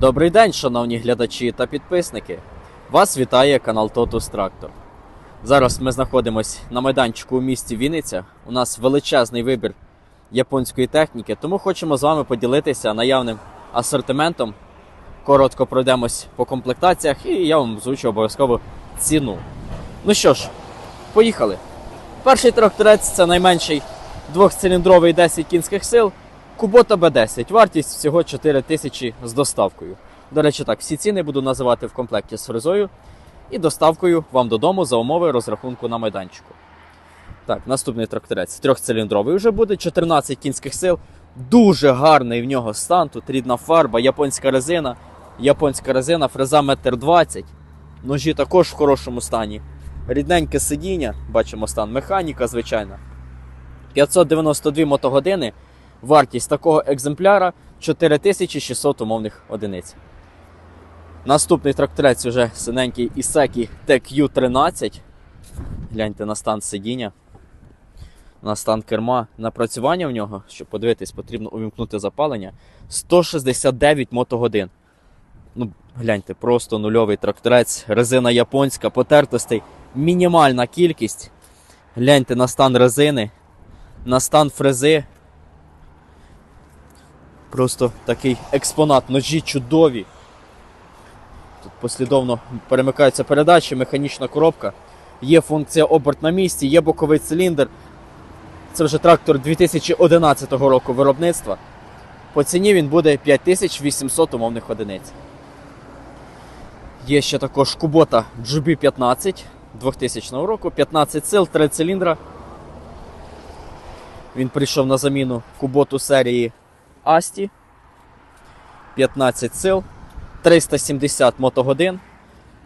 Добрий день, шановні глядачі та підписники. Вас вітає канал Totus Tractor. Зараз ми знаходимося на майданчику у місті Вінниця. У нас величезний вибір японської техніки, тому хочемо з вами поділитися наявним асортиментом. Коротко пройдемось по комплектаціях і я вам озвучу обов'язково ціну. Ну що ж, поїхали. Перший тракторець це найменший двохциліндровий 10 кінських сил. Кубота Б10. Вартість всього 4 тисячі з доставкою. До речі, так, всі ціни буду називати в комплекті з фрезою і доставкою вам додому за умови розрахунку на майданчику. Так, наступний тракторець. Трьохциліндровий вже буде, 14 кінських сил. Дуже гарний в нього стан. Тут рідна фарба, японська резина. Японська резина, фреза 1,20 м. Ножі також в хорошому стані. Рідненьке сидіння, бачимо стан, механіка, звичайно. 592 мотогодини. Вартість такого екземпляра 4600 умовних одиниць. Наступний тракторець вже синенький Ісекі TQ13. Гляньте на стан сидіння. На стан керма. Напрацювання в нього, щоб подивитись, потрібно увімкнути запалення. 169 мотогодин. Ну, гляньте, просто нульовий тракторець, резина японська, потертостей, мінімальна кількість. Гляньте на стан резини, на стан фрези. Просто такий експонат, ножі чудові. Тут послідовно перемикаються передачі, механічна коробка. Є функція оберт на місці, є боковий циліндр. Це вже трактор 2011 року виробництва. По ціні він буде 5800 умовних одиниць. Є ще також Кубота GB15 2000 року, 15 сил, 3 циліндра. Він прийшов на заміну Куботу серії Асті. 15 сил, 370 мотогодин.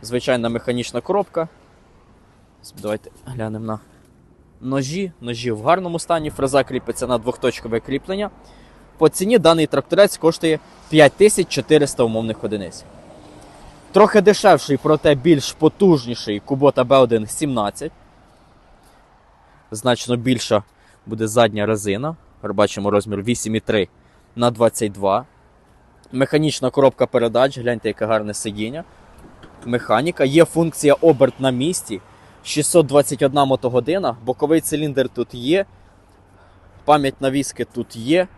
Звичайна механічна коробка. Давайте глянемо на ножі. Ножі в гарному стані. Фреза кріпиться на двохточкове кріплення. По ціні даний тракторець коштує 5400 умовних одиниць. Трохи дешевший, проте більш потужніший Kubota B1 17. Значно більша буде задня резина. Бачимо розмір 8,3 на 22. Механічна коробка передач, гляньте, яке гарне сидіння. Механіка. Є функція оберт на місці. 621 мотогодина. Боковий циліндр тут є. Пам'ять навіски тут є.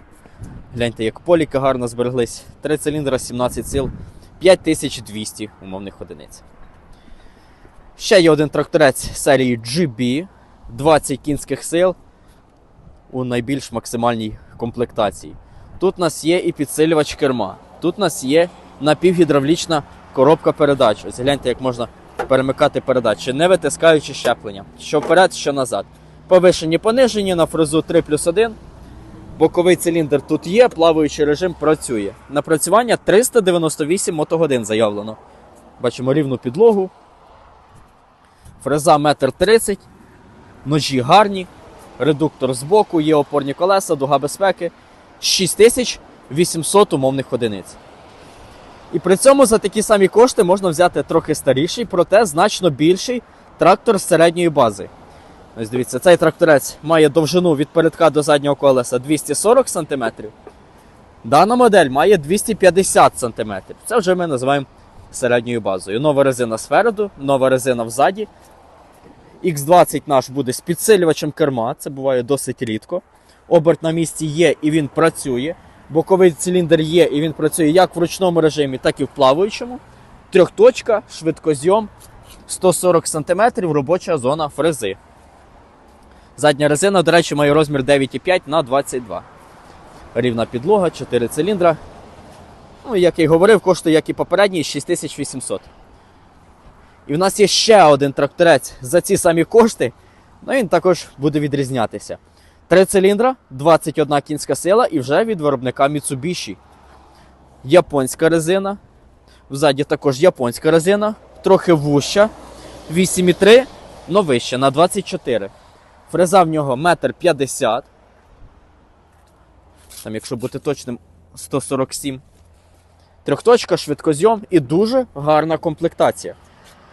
Гляньте, як поліки гарно збереглись. Три циліндра, 17 сил, 5200 умовних одиниць. Ще є один тракторець серії GB, 20 кінських сил у найбільш максимальній комплектації. Тут у нас є і підсилювач керма. Тут у нас є напівгідравлічна коробка передач. Ось гляньте, як можна перемикати передачі, не витискаючи щеплення. Що вперед, що назад. Повишені, понижені на фрезу 3 плюс 1. Боковий циліндр тут є, плаваючий режим працює. Напрацювання 398 мотогодин заявлено. Бачимо рівну підлогу. Фреза 1,30 м. Ножі гарні. Редуктор збоку, є опорні колеса, дуга безпеки. 6800 умовних одиниць. І при цьому за такі самі кошти можна взяти трохи старіший, проте значно більший трактор з середньої бази. Ось дивіться, цей тракторець має довжину від передка до заднього колеса 240 см. Дана модель має 250 см. Це вже ми називаємо середньою базою. Нова резина спереду, нова резина взаді. X20 наш буде з підсилювачем керма, це буває досить рідко. Оберт на місці є і він працює. Боковий циліндр є і він працює як в ручному режимі, так і в плаваючому. Трьохточка, швидкозйом, 140 см робоча зона фрези. Задня резина, до речі, має розмір 9,5 на 22. Рівна підлога, 4 циліндра. Ну, як я й говорив, коштує, як і попередній, 6800. І в нас є ще один тракторець за ці самі кошти. Ну він також буде відрізнятися. Три циліндра, 21 кінська сила і вже від виробника Mitsubishi. Японська резина. Взаді також японська резина, трохи вуща. 8,3, но вища на 24. Фреза в нього 1,50 м. Там, якщо бути точним, 147. Трьохточка, швидкозйом і дуже гарна комплектація.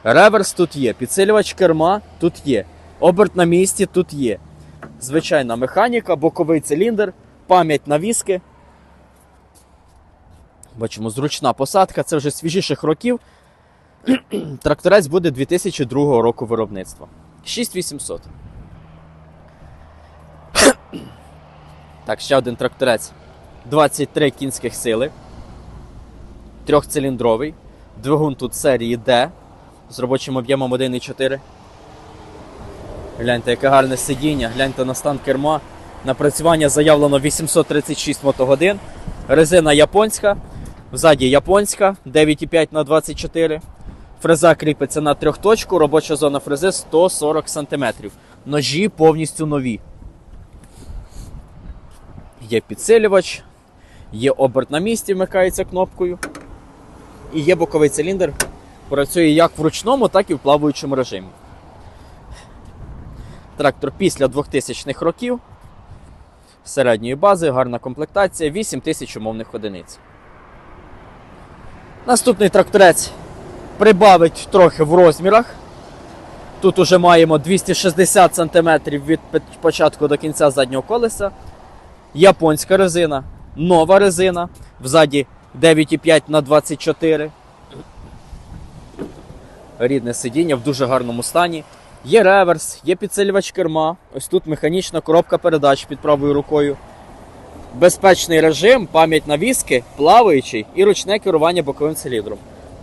Реверс тут є, підсилювач керма тут є. Оберт на місці тут є. Звичайна механіка, боковий циліндр, пам'ять навіски. Бачимо, зручна посадка, це вже свіжіших років. Тракторець буде 2002 року виробництва. 6800. Так, ще один тракторець. 23 кінських сили. Трьохциліндровий. Двигун тут серії D з робочим об'ємом 1,4. Гляньте, яке гарне сидіння, гляньте на стан керма. Напрацювання заявлено 836 мотогодин. Резина японська. Ззаді японська 9,5 на 24. Фреза кріпиться на трьохточку, робоча зона фрези 140 см. Ножі повністю нові. Є підсилювач, є оберт на місці, вмикається кнопкою. І є боковий циліндр. Працює як в ручному, так і в плаваючому режимі. Трактор після 2000-х років. Середньої бази, гарна комплектація, 8000 умовних одиниць. Наступний тракторець прибавить трохи в розмірах. Тут уже маємо 260 см від початку до кінця заднього колеса. Японська резина, нова резина. Взаді 9,5 на 24. Рідне сидіння в дуже гарному стані. Є реверс, є підсилювач керма. Ось тут механічна коробка передач під правою рукою. Безпечний режим, пам'ять навіски, плаваючий і ручне керування боковим циліндром.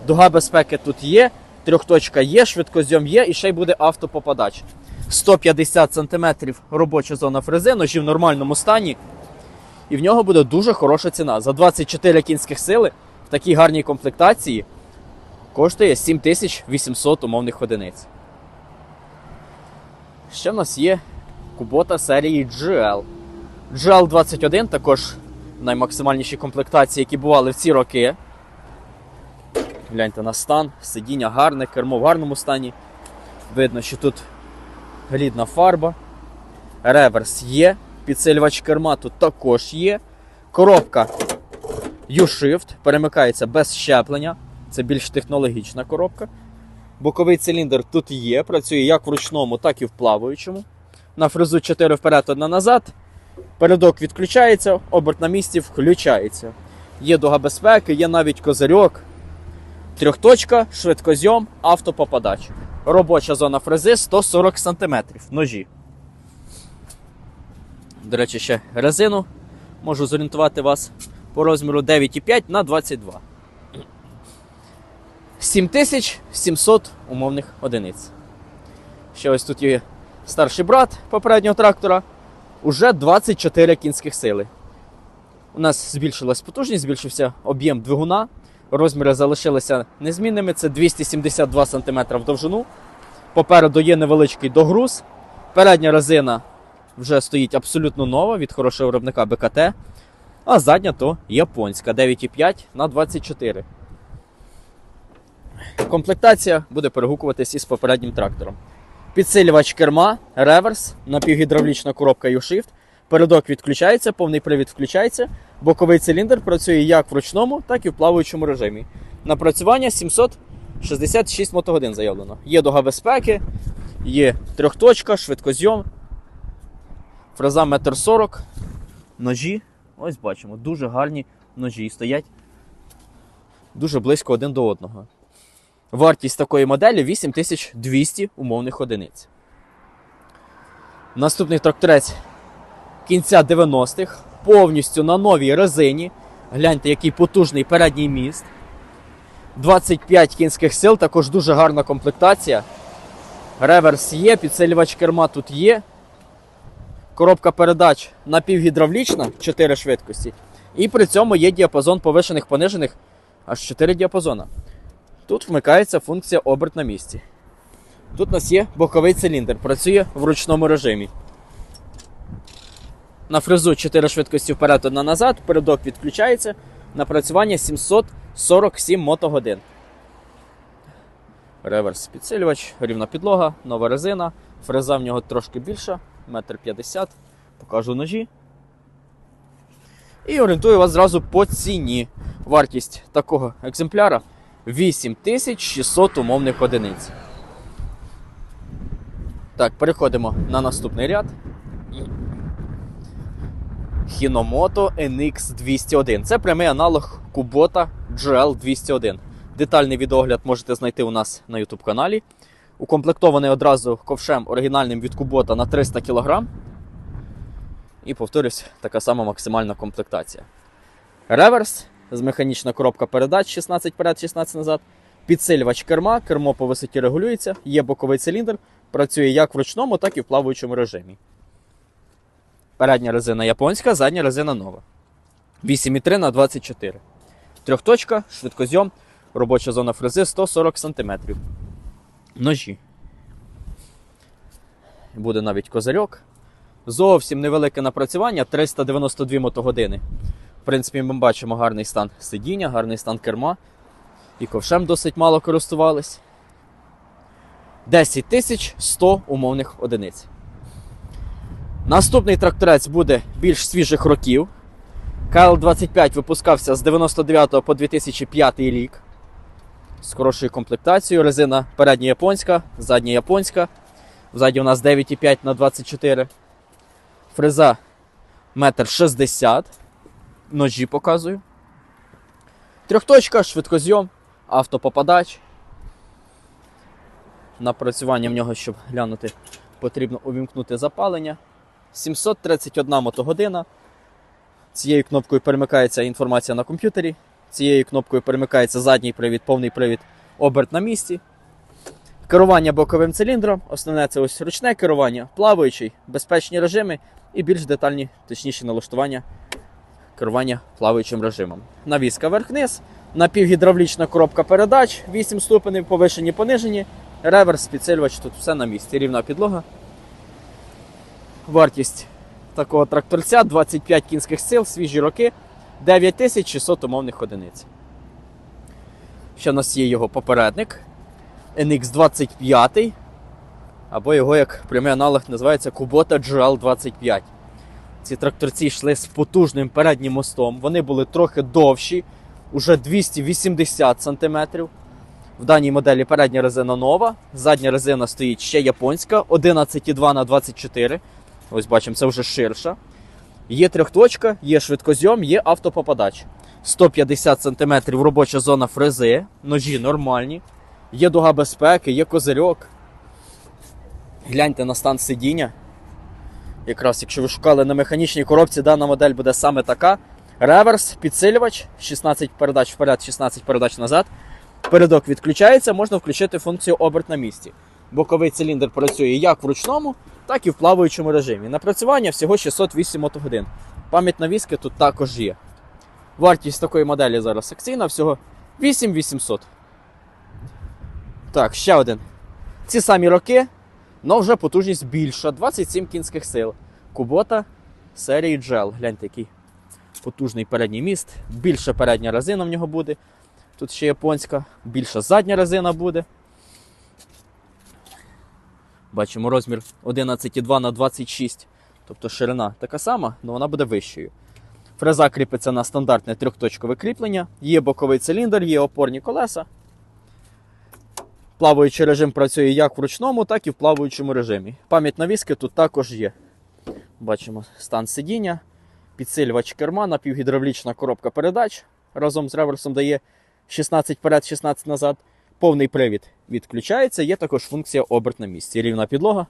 Дуга безпеки тут є, трьохточка є, швидкозйом є і ще й буде автопопадач. 150 см робоча зона фрези, ножі в нормальному стані. І в нього буде дуже хороша ціна. За 24 кінських сили в такій гарній комплектації коштує 7800 умовних одиниць. Ще в нас є кубота серії GL. GL21 також наймаксимальніші комплектації, які бували в ці роки. Гляньте на стан, сидіння гарне, кермо в гарному стані. Видно, що тут глідна фарба. Реверс є, підсилювач керма тут також є. Коробка U-Shift перемикається без щеплення. Це більш технологічна коробка. Боковий циліндр тут є, працює як в ручному, так і в плаваючому. На фрезу 4 вперед, 1 назад. Передок відключається, оберт на місці включається. Є дуга безпеки, є навіть козирьок. Трьохточка, швидкозйом, автопопадач. Робоча зона фрези 140 см. Ножі. До речі, ще резину. Можу зорієнтувати вас по розміру 9,5 на 22. 7700 умовних одиниць. Ще ось тут є старший брат попереднього трактора. Уже 24 кінських сили. У нас збільшилась потужність, збільшився об'єм двигуна. Розміри залишилися незмінними. Це 272 см в довжину. Попереду є невеличкий догруз. Передня резина вже стоїть абсолютно нова від хорошого виробника БКТ. А задня то японська 9,5 на 24. Комплектація буде перегукуватись із попереднім трактором. Підсилювач керма, реверс, напівгідравлічна коробка U-Shift. Передок відключається, повний привід включається. Боковий циліндр працює як в ручному, так і в плаваючому режимі. Напрацювання 766 мотогодин заявлено. Є дуга безпеки, є трьохточка, швидкозйом. Фреза 1,40 м. Ножі. Ось бачимо, дуже гарні ножі стоять дуже близько один до одного. Вартість такої моделі 8200 умовних одиниць. Наступний тракторець кінця 90-х, повністю на новій резині. Гляньте, який потужний передній міст. 25 кінських сил, також дуже гарна комплектація. Реверс є, підсилювач керма тут є. Коробка передач напівгідравлічна, 4 швидкості. І при цьому є діапазон повишених понижених аж 4 діапазона. Тут вмикається функція оберт на місці. Тут у нас є боковий циліндр, працює в ручному режимі. На фрезу 4 швидкості вперед, одна назад, передок відключається. Напрацювання 747 мотогодин. Реверс підсилювач, рівна підлога, нова резина. Фреза в нього трошки більша, 1,50 м. Покажу ножі. І орієнтую вас зразу по ціні. Вартість такого екземпляра 8600 умовних одиниць. Так, переходимо на наступний ряд. Hinomoto NX201. Це прямий аналог Kubota GL201. Детальний відеогляд можете знайти у нас на YouTube каналі. Укомплектований одразу ковшем оригінальним від Kubota на 300 кг. І повторюсь, така сама максимальна комплектація. Реверс з механічна коробка передач 16 вперед, 16 назад. Підсилювач керма, кермо по висоті регулюється, є боковий циліндр, працює як в ручному, так і в плаваючому режимі. Передня резина японська, задня резина нова. 8,3 на 24. Трьохточка, швидкозйом, робоча зона фрези 140 см. Ножі. Буде навіть козирьок. Зовсім невелике напрацювання 392 мотогодини. В принципі, ми бачимо гарний стан сидіння, гарний стан керма. І ковшем досить мало користувались. 10 тисяч 100 умовних одиниць. Наступний тракторець буде більш свіжих років. КЛ-25 випускався з 99 по 2005 рік. З хорошою комплектацією. Резина передня японська, задня японська. Ззаді у нас 9,5 на 24. Фреза 1,60 м. Ножі показую. Трьохточка, швидкозйом, автопопадач. Напрацювання в нього, щоб глянути, потрібно увімкнути запалення. 731 мотогодина. Цією кнопкою перемикається інформація на комп'ютері. Цією кнопкою перемикається задній привід, повний привід, оберт на місці. Керування боковим циліндром. Основне це ось ручне керування, плаваючий, безпечні режими і більш детальні, точніші налаштування керування плаваючим режимом. Навіска верх-низ, напівгідравлічна коробка передач, 8 ступенів, повишені, понижені, реверс, підсилювач, тут все на місці, рівна підлога. Вартість такого тракторця 25 кінських сил, свіжі роки, 9600 умовних одиниць. Ще у нас є його попередник NX25, або його як прямий аналог називається Kubota GL25. Ці тракторці йшли з потужним переднім мостом. Вони були трохи довші, уже 280 см. В даній моделі передня резина нова, задня резина стоїть ще японська, 11,2 на 24. Ось бачимо, це вже ширша. Є трьохточка, є швидкозйом, є автопопадач. 150 см робоча зона фрези, ножі нормальні. Є дуга безпеки, є козирьок. Гляньте на стан сидіння. Якраз, якщо ви шукали на механічній коробці, дана модель буде саме така. Реверс, підсилювач, 16 передач вперед, 16 передач назад. Передок відключається, можна включити функцію оберт на місці. Боковий циліндр працює як в ручному, так і в плаваючому режимі. Напрацювання всього 608 мотогодин. Пам'ять навіски тут також є. Вартість такої моделі зараз акційна, всього 8800. Так, ще один. Ці самі роки, але вже потужність більша. 27 кінських сил. Кубота серії Gel. Гляньте, який потужний передній міст. Більша передня резина в нього буде. Тут ще японська, більша задня резина буде. Бачимо розмір 11,2 на 26. Тобто ширина така сама, але вона буде вищою. Фреза кріпиться на стандартне трьохточкове кріплення, є боковий циліндр, є опорні колеса. Плаваючий режим працює як в ручному, так і в плаваючому режимі. Пам'ять навіски тут також є. Бачимо стан сидіння, підсилювач керма, напівгідравлічна коробка передач. Разом з реверсом дає 16 вперед, 16 назад. Повний привід відключається, є також функція оберт на місці. Рівна підлога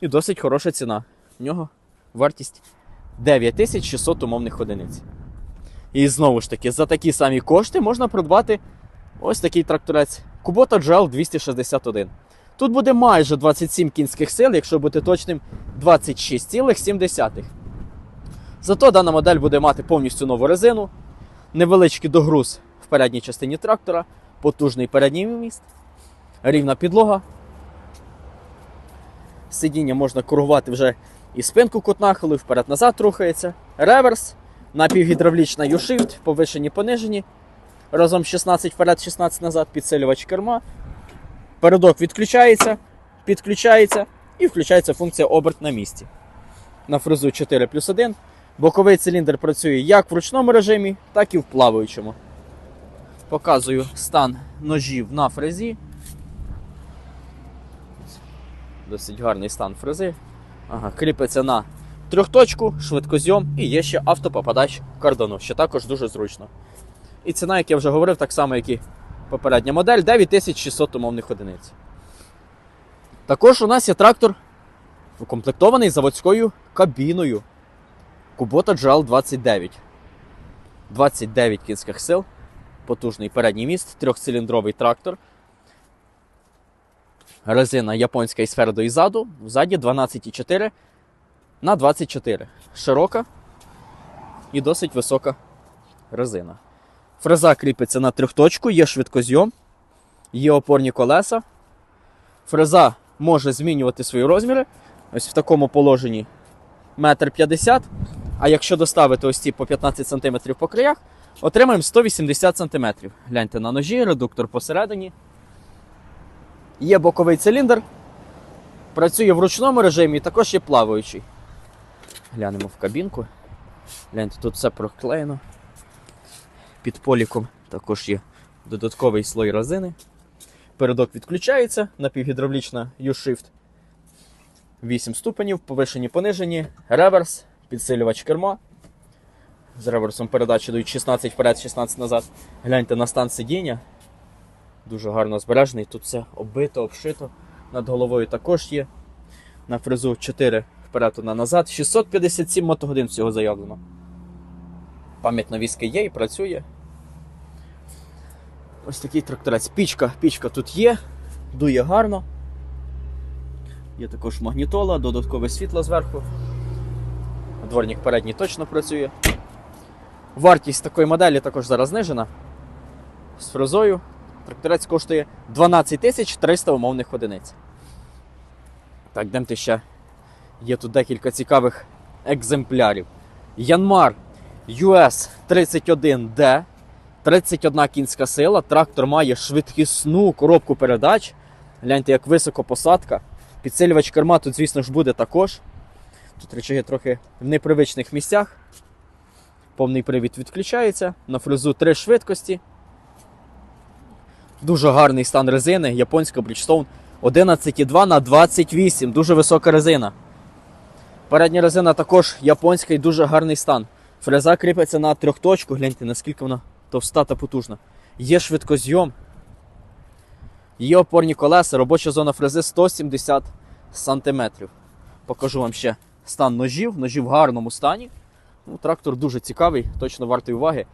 і досить хороша ціна. В нього вартість 9600 умовних одиниць. І знову ж таки, за такі самі кошти можна придбати ось такий тракторець Kubota GL 261. Тут буде майже 27 кінських сил, якщо бути точним, 26,7. Зато дана модель буде мати повністю нову резину, невеличкий догруз в передній частині трактора, потужний передній міст, рівна підлога. Сидіння можна коригувати вже і спинку кут нахилу, вперед-назад рухається. Реверс, напівгідравлічна U-Shift, повишені понижені. Разом 16 вперед, 16 назад, підсилювач керма. Передок відключається, підключається і включається функція оберт на місці. На фрезу 4 плюс 1. Боковий циліндр працює як в ручному режимі, так і в плаваючому. Показую стан ножів на фрезі. Досить гарний стан фрези. Ага, кріпиться на трьохточку, швидкозйом і є ще автопопадач кордону, що також дуже зручно. І ціна, як я вже говорив, так само, як і попередня модель 9600 умовних одиниць. Також у нас є трактор укомплектований заводською кабіною Kubota GL29. 29 кінських сил, потужний передній міст, трьохциліндровий трактор. Резина японська і спереду і ззаду, ззаді 12,4 на 24. Широка і досить висока резина. Фреза кріпиться на трьохточку, є швидкозйом, є опорні колеса. Фреза може змінювати свої розміри. Ось в такому положенні 1,50 м. А якщо доставити ось ці по 15 см по краях, отримаємо 180 см. Гляньте на ножі, редуктор посередині. Є боковий циліндр. Працює в ручному режимі, також є плаваючий. Глянемо в кабінку. Гляньте, тут все проклеєно. Під поліком також є додатковий слой резини. Передок відключається, напівгідравлічна U-Shift. 8 ступенів, повишені, понижені, реверс, підсилювач керма. З реверсом передачі дають 16 вперед, 16 назад. Гляньте на стан сидіння. Дуже гарно збережений. Тут все оббито, обшито. Над головою також є. На фрезу 4 вперед, одна назад. 657 мотогодин всього заявлено. Пам'ять на візки є і працює. Ось такий тракторець. Пічка, пічка тут є, дує гарно. Є також магнітола, додаткове світло зверху. Дворник передній точно працює. Вартість такої моделі також зараз знижена. З фрезою. Тракторець коштує 12 тисяч 300 умовних одиниць. Так, демте ще. Є тут декілька цікавих екземплярів. Янмар US 31D. 31 кінська сила. Трактор має швидкісну коробку передач. Гляньте, як високо посадка. Підсилювач керма тут, звісно ж, буде також. Тут речаги трохи в непривичних місцях. Повний привід відключається. На фрезу три швидкості. Дуже гарний стан резини. Японська Bridgestone 11,2 на 28. Дуже висока резина. Передня резина також японська і дуже гарний стан. Фреза кріпиться на трьохточку. Гляньте, наскільки вона товста та потужна. Є швидкозйом. Є опорні колеса, робоча зона фрези 170 см. Покажу вам ще стан ножів. Ножі в гарному стані. Ну, Трактор дуже цікавий, точно вартий уваги.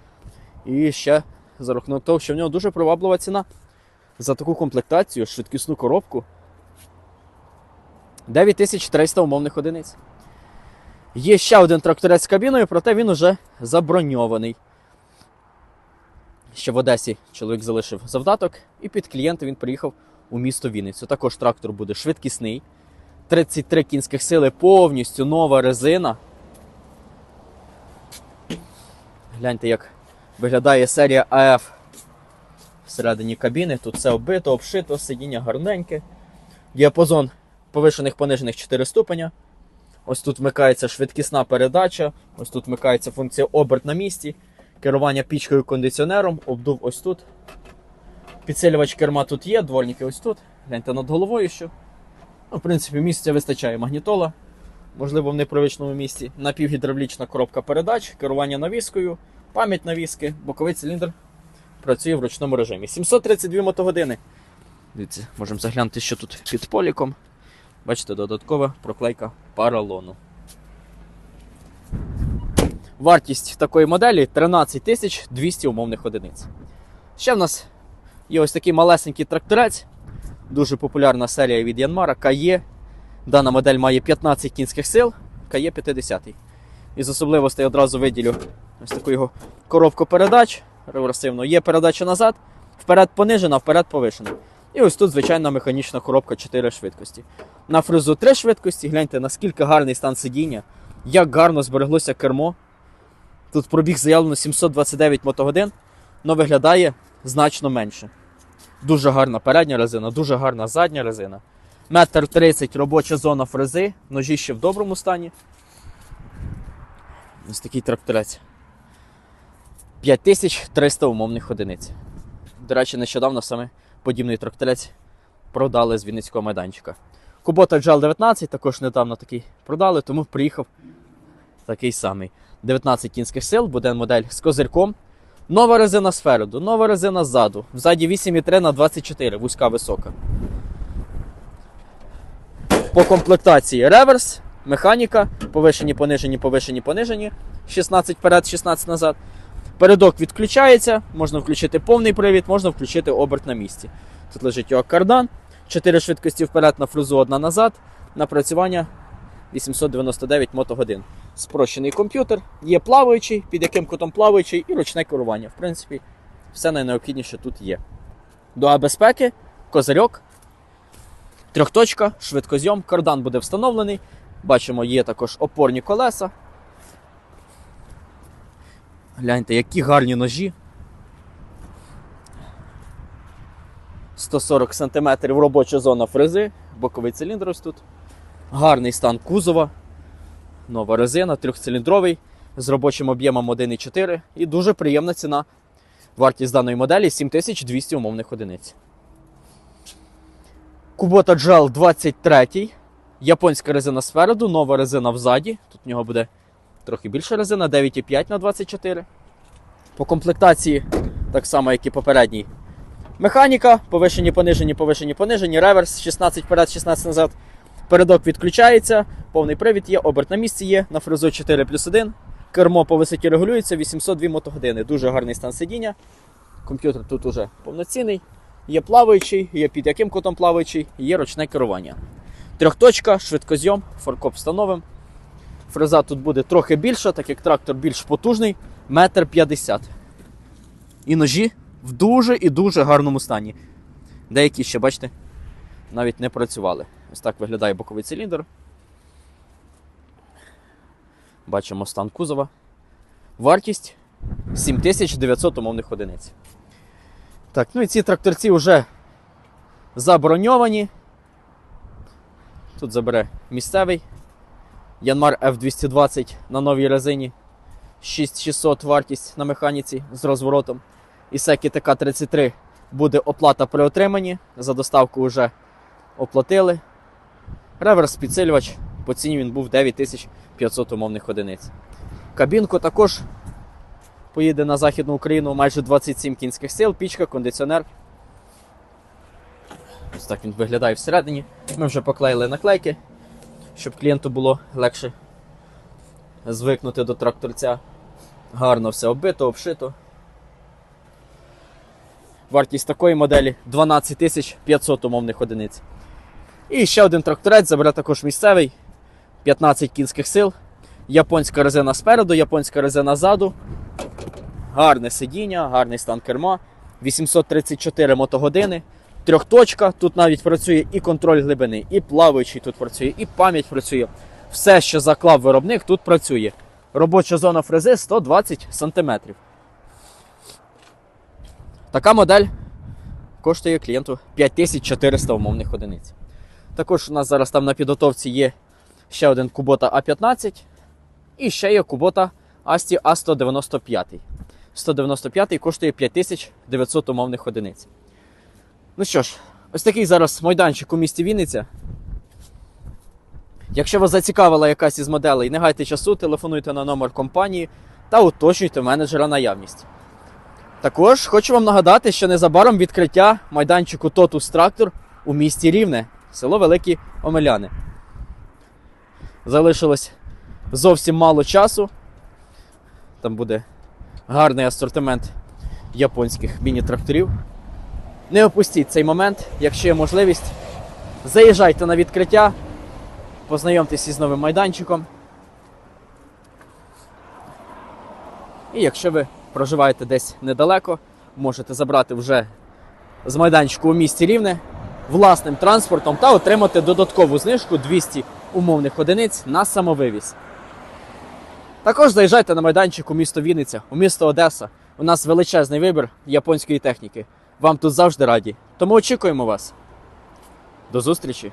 І ще за рахунок того, що в нього дуже приваблива ціна. За таку комплектацію, швидкісну коробку. 9300 умовних одиниць. Є ще один тракторець з кабіною, проте він уже заброньований. Ще в Одесі чоловік залишив завдаток, і під клієнта він приїхав у місто Вінницю. Також трактор буде швидкісний. 33 кінських сили, повністю нова резина. Гляньте, як виглядає серія АФ всередині кабіни. Тут все оббито, обшито, сидіння гарненьке. Діапазон повишених понижених 4 ступеня. Ось тут вмикається швидкісна передача, ось тут вмикається функція оберт на місці, керування пічкою кондиціонером, обдув ось тут. Підсилювач керма тут є, дворники ось тут. Гляньте над головою що. Ну, в принципі, місця вистачає магнітола, можливо, в непривичному місці. Напівгідравлічна коробка передач, керування навіскою, пам'ять навіски, боковий циліндр працює в ручному режимі. 732 мотогодини. Дивіться, можемо заглянути, що тут під поліком. Бачите, додаткова проклейка паралону. Вартість такої моделі 13 200 умовних одиниць. Ще в нас є ось такий малесенький тракторець. Дуже популярна серія від Янмара КАЄ. Дана модель має 15 кінських сил, КАЄ 50. Із особливостей одразу виділю ось таку його коробку передач реверсивно. Є передача назад, вперед понижена, вперед повишена. І ось тут звичайна механічна коробка 4 швидкості. На фрезу 3 швидкості, гляньте, наскільки гарний стан сидіння, як гарно збереглося кермо. Тут пробіг заявлено 729 мотогодин, але виглядає значно менше. Дуже гарна передня резина, дуже гарна задня резина. Метр 30 робоча зона фрези, ножі ще в доброму стані. Ось такий тракторець. 5300 умовних одиниць. До речі, нещодавно саме подібний тракторець продали з Вінницького майданчика. Кубота GL 19 також недавно такий продали, тому приїхав такий самий. 19 кінських сил, буде модель з козирком. Нова резина спереду, нова резина ззаду. Взаді 8,3 на 24, вузька висока. По комплектації реверс, механіка, повишені, понижені, повишені, понижені. 16 вперед, 16 назад. Передок відключається, можна включити повний привід, можна включити оберт на місці. Тут лежить його кардан, 4 швидкості вперед на фрезу, одна назад. Напрацювання 899 мотогодин. Спрощений комп'ютер, є плаваючий, під яким кутом плаваючий і ручне керування. В принципі, все найнеобхідніше тут є. До безпеки, козирьок, трьохточка, швидкозйом, кардан буде встановлений. Бачимо, є також опорні колеса. Гляньте, які гарні ножі. 140 см робоча зона фрези, боковий циліндр ось тут. Гарний стан кузова. Нова резина, трьохциліндровий з робочим об'ємом 1,4 і дуже приємна ціна. Вартість даної моделі 7200 умовних одиниць. Kubota Gel 23. Японська резина спереду, нова резина взаді. Тут в нього буде трохи більша резина, 9,5 на 24. По комплектації, так само, як і попередній. Механіка, повишені, понижені, повишені, понижені, реверс, 16 вперед, 16 назад. Передок відключається, повний привід є, оберт на місці є, на фрезу 4 плюс 1. Кермо по висоті регулюється, 802 мотогодини. Дуже гарний стан сидіння. Комп'ютер тут уже повноцінний. Є плаваючий, є під яким кутом плаваючий, є ручне керування. Трьохточка, швидкозйом, форкоп встановим. Фреза тут буде трохи більша, так як трактор більш потужний, метр п'ятдесят. І ножі в дуже і дуже гарному стані. Деякі ще, бачите, навіть не працювали. Ось так виглядає боковий циліндр. Бачимо стан кузова. Вартість 7900 умовних одиниць. Так, ну і ці тракторці вже заброньовані. Тут забере місцевий. Янмар F220 на новій резині. 6600 вартість на механіці з розворотом. Ісекі ТК-33 буде оплата при отриманні. За доставку вже оплатили. Реверс підсилювач. По ціні він був 9500 умовних одиниць. Кабінку також поїде на Західну Україну майже 27 кінських сил, пічка, кондиціонер. Ось так він виглядає всередині. Ми вже поклеїли наклейки, щоб клієнту було легше звикнути до тракторця. Гарно все оббито, обшито. Вартість такої моделі 12 500 умовних одиниць. І ще один тракторець забере також місцевий. 15 кінських сил. Японська резина спереду, японська резина ззаду. Гарне сидіння, гарний стан керма. 834 мотогодини. Трьохточка. Тут навіть працює і контроль глибини, і плаваючий тут працює, і пам'ять працює. Все, що заклав виробник, тут працює. Робоча зона фрези 120 см. Така модель коштує клієнту 5400 умовних одиниць. Також у нас зараз там на підготовці є ще один Kubota A15 і ще є Kubota Asti A195. 195 коштує 5900 умовних одиниць. Ну що ж, ось такий зараз майданчик у місті Вінниця. Якщо вас зацікавила якась із моделей, не гайте часу, телефонуйте на номер компанії та уточнюйте менеджера наявність. Також хочу вам нагадати, що незабаром відкриття майданчику Totus Tractor у місті Рівне, село Великі Омеляни. Залишилось зовсім мало часу. Там буде гарний асортимент японських міні-тракторів. Не опустіть цей момент, якщо є можливість. Заїжджайте на відкриття, познайомтесь із новим майданчиком. І якщо ви проживаєте десь недалеко, можете забрати вже з майданчику у місті Рівне власним транспортом та отримати додаткову знижку 200 умовних одиниць на самовивіз. Також заїжджайте на майданчик у місто Вінниця, у місто Одеса. У нас величезний вибір японської техніки. Вам тут завжди раді. Тому очікуємо вас. До зустрічі!